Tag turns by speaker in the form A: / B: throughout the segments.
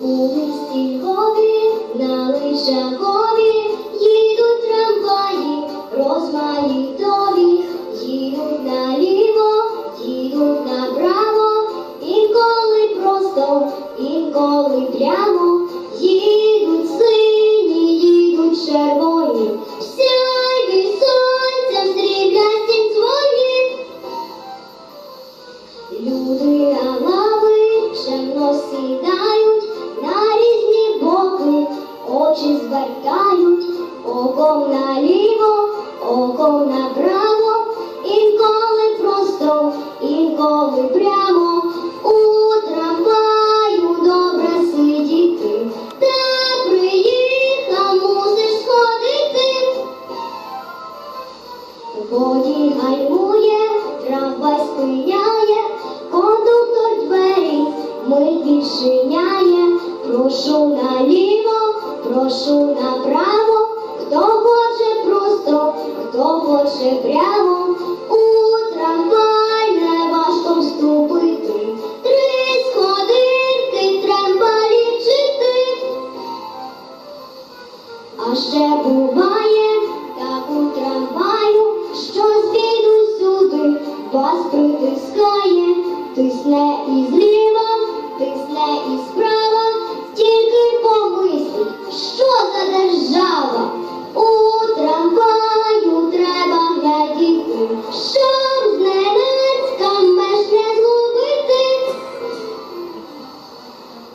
A: У місті Львові на Лишакові їдуть трамваї, розмаїтові, їдуть наліво, їдуть направо, інколи просто, інколи прямо, їдуть сині, їдуть червоні, сяйві сонцем сріблястім дзвоні. Люди на лави чемно сідають, очі звертають, оком наліво, оком направо, інколи просто, інколи прямо у трамваю добре сидіти, та приїхав, мусиш сходити. Водій гальмує, трамвай спиняє, кондуктор двері мить відчиняє. Прошу направо, хто хоче просто, хто хоче прямо. У трамвай не важко вступити, три сходинки треба лічити. А ще буває так у трамваю, що звіду сюди вас притискає, тисне і зліва,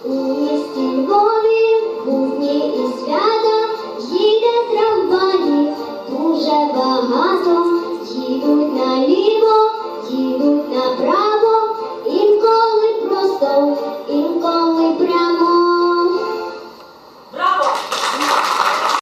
A: Ooh.